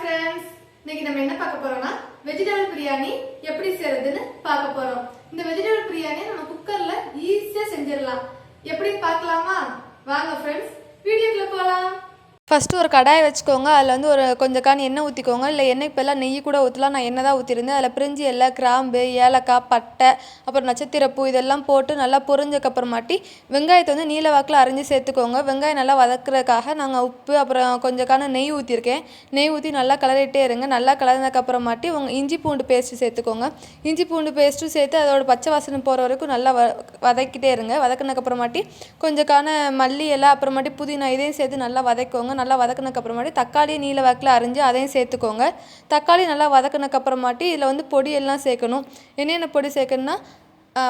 Friends இன்னைக்கு நம்ம என்ன பார்க்க போறோம்னா வெஜிடபிள் பிரியாணி எப்படி செய்யறதுன்னு பார்க்க போறோம். இந்த வெஜிடபிள் பிரியாணி நம்ம குக்கர்ல ஈஸியா செஞ்சிடலாம். எப்படி பார்க்கலாமா? வாங்க ஃப்ரெண்ட்ஸ் வீடியோக்குள்ள போலாம். ஃபஸ்ட்டு ஒரு கடாயை வச்சுக்கோங்க. அதில் வந்து ஒரு கொஞ்சம் காணி எண்ணெய் ஊற்றிக்கோங்க இல்லை எண்ணெய் இப்போல்லாம் நெய் கூட ஊற்றலாம் நான் எண்ணெய் தான் ஊற்றிருந்தேன் அதில் பிரிஞ்சி எல்லாம் கிராம்பு ஏலக்காய் பட்டை அப்புறம் நட்சத்திரப்பூ இதெல்லாம் போட்டு நல்லா பொரிஞ்சக்கப்புறமாட்டி வெங்காயத்தை வந்து நீல வாக்கில் அரிஞ்சு சேர்த்துக்கோங்க. வெங்காயம் நல்லா வதக்குறதுக்காக நாங்கள் உப்பு அப்புறம் கொஞ்சம் காண நெய் ஊற்றிருக்கேன் நெய் ஊற்றி நல்லா கலரிட்டே இருங்க. நல்லா கலந்தக்கப்புறமாட்டி உங்கள் இஞ்சி பூண்டு பேஸ்ட்டு சேர்த்துக்கோங்க. இஞ்சி பூண்டு பேஸ்ட்டும் சேர்த்து அதோட பச்சை வாசனை போகிற வரைக்கும் நல்லா வ வதக்கிட்டே இருங்க. வதக்குனதுக்கப்புறமாட்டி கொஞ்சம் காண மல்லி இலை அப்புறமாட்டி புதினா இதையும் சேர்த்து நல்லா வதக்கோங்க. நல்லா வதக்கினக்கப்புறமாட்டி தக்காளி நீல வாக்கில் அரிஞ்சு அதையும் சேர்த்துக்கோங்க. தக்காளி நல்லா வதக்கினக்கப்புறமாட்டி இதில் வந்து பொடி எல்லாம் சேர்க்கணும். என்னென்ன பொடி சேர்க்கணும்னா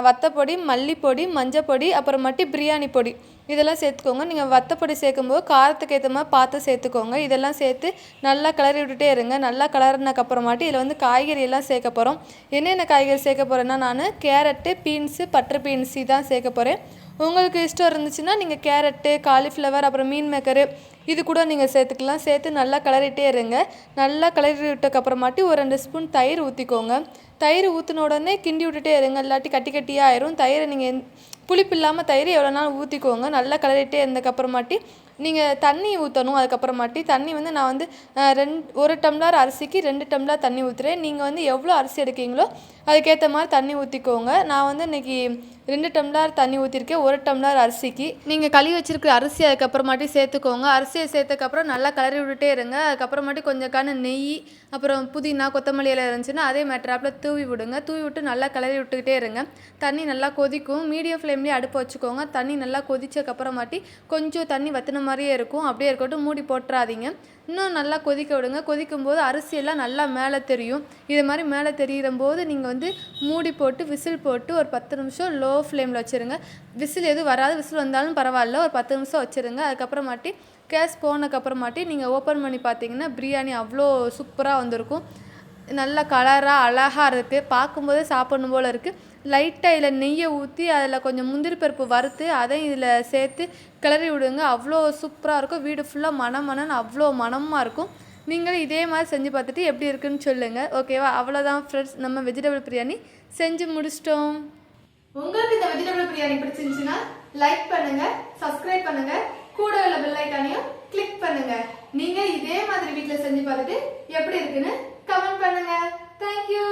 வத்தப்பொடி மல்லிப்பொடி மஞ்சப்பொடி அப்புறமாட்டி பிரியாணி பொடி இதெல்லாம் சேர்த்துக்கோங்க. நீங்கள் வத்தப்பொடி சேர்க்கும்போது காரத்துக்கு ஏற்ற மாதிரி பார்த்து சேர்த்துக்கோங்க. இதெல்லாம் சேர்த்து நல்லா கிளறி விட்டுட்டே இருங்க. நல்லா கிளறினக்கு இதில் வந்து காய்கறி எல்லாம் சேர்க்க போகிறோம் என்னென்ன காய்கறி சேர்க்க போகிறேன்னா நான் கேரட்டு பீன்ஸு பட்டர் பீன்ஸ் இதான் சேர்க்க போகிறேன் உங்களுக்கு இஷ்டம் இருந்துச்சுன்னா நீங்கள் கேரட்டு காலிஃப்ளவர் அப்புறம் மீன் மேக்கரு இது கூட நீங்கள் சேர்த்துக்கலாம். சேர்த்து நல்லா கிளறிட்டே இருங்க. நல்லா கிளறி விட்டக்கப்புறமாட்டி ஒரு ரெண்டு ஸ்பூன் தயிர் ஊற்றிக்கோங்க தயிர் ஊற்றின உடனே கிண்டி விட்டுட்டே இருங்க. இல்லாட்டி கட்டி கட்டியாக ஆயிரும். தயிரை நீங்கள் புளிப்பு இல்லாமல் தயிர் எவ்வளோ நாள் ஊற்றிக்கோங்க நல்லா கிளறிட்டே இருந்ததுக்கப்புறமாட்டி நீங்கள் தண்ணி ஊற்றணும் அதுக்கப்புறமாட்டி தண்ணி வந்து நான் வந்து ரெண்டு ஒரு டம்ளர் அரிசிக்கு ரெண்டு டம்ளர் தண்ணி ஊற்றுறேன் நீங்கள் வந்து எவ்வளோ அரிசி எடுக்கீங்களோ அதுக்கேற்ற மாதிரி தண்ணி ஊற்றிக்கோங்க நான் வந்து இன்றைக்கி ரெண்டு டம்ளர் தண்ணி ஊற்றிருக்கேன் ஒரு டம்ளர் அரிசிக்கு. நீங்கள் கழுவி வச்சிருக்கிற அரிசி அதுக்கப்புறமாட்டி சேர்த்துக்கோங்க. அரிசியை சேர்த்தக்கப்புறம் நல்லா கலரி விட்டுட்டே இருங்க. அதுக்கப்புறமாட்டி கொஞ்சம் கான நெய் அப்புறம் புதினா கொத்தமல்லி இலை இருந்துச்சுன்னா அதே மேட்ராப்பில் தூவி விடுங்க. தூவி விட்டு நல்லா கிளறி விட்டுக்கிட்டே இருங்க. தண்ணி நல்லா கொதிக்கும். மீடியம் ஃப்ளேம்லேயே அடுப்பு வச்சுக்கோங்க. தண்ணி நல்லா கொதிச்சக்கப்புறமாட்டி கொஞ்சம் தண்ணி வத்தின மாதிரியே இருக்கும். அப்படியே இருக்கட்டும். மூடி போட்டுறாதீங்க. இன்னும் நல்லா கொதிக்க விடுங்க. கொதிக்கும் போது அரிசியெல்லாம் நல்லா மேலே தெரியும். இது மாதிரி மேலே தெரிகிற போது நீங்கள் வந்து மூடி போட்டு விசில் போட்டு ஒரு பத்து நிமிஷம் லோ ஃப்ளேமில் வச்சுருங்க. விசில் எதுவும் வராது. விசில் வந்தாலும் பரவாயில்ல. ஒரு பத்து நிமிஷம் வச்சுருங்க. அதுக்கப்புறமாட்டி கேஸ் போனதுக்கப்புறமாட்டி நீங்கள் ஓப்பன் பண்ணி பார்த்தீங்கன்னா பிரியாணி அவ்வளோ சூப்பராக வந்திருக்கும். நல்ல கலராக அழகாக இருக்குது பார்க்கும்போதே சாப்பிடணும் போல் இருக்குது லைட்டாக இதில் நெய்யை ஊற்றி அதில் கொஞ்சம் முந்திரி பருப்பு வறுத்து அதையும் இதில் சேர்த்து கிளறி விடுங்க. அவ்வளோ சூப்பராக இருக்கும். வீடு ஃபுல்லாக மணம் மணன்னு அவ்வளோ மணமாக இருக்கும். நீங்களும் இதே மாதிரி செஞ்சு பார்த்துட்டு எப்படி இருக்குன்னு சொல்லுங்கள் ஓகேவா அவ்வளோதான் ஃப்ரெண்ட்ஸ் நம்ம வெஜிடபிள் பிரியாணி செஞ்சு முடிச்சிட்டோம். உங்களுக்கு இந்த வெஜிடபிள் பிரியாணி பிடிச்சிருந்துச்சுன்னா லைக் பண்ணுங்க சப்ஸ்கிரைப் பண்ணுங்க. கூட உள்ள பெல் ஐக்கானையும் கிளிக் பண்ணுங்க. நீங்க இதே மாதிரி வீட்ல செஞ்சு பார்த்துட்டு எப்படி இருக்குன்னு கமெண்ட் பண்ணுங்க. தேங்க்யூ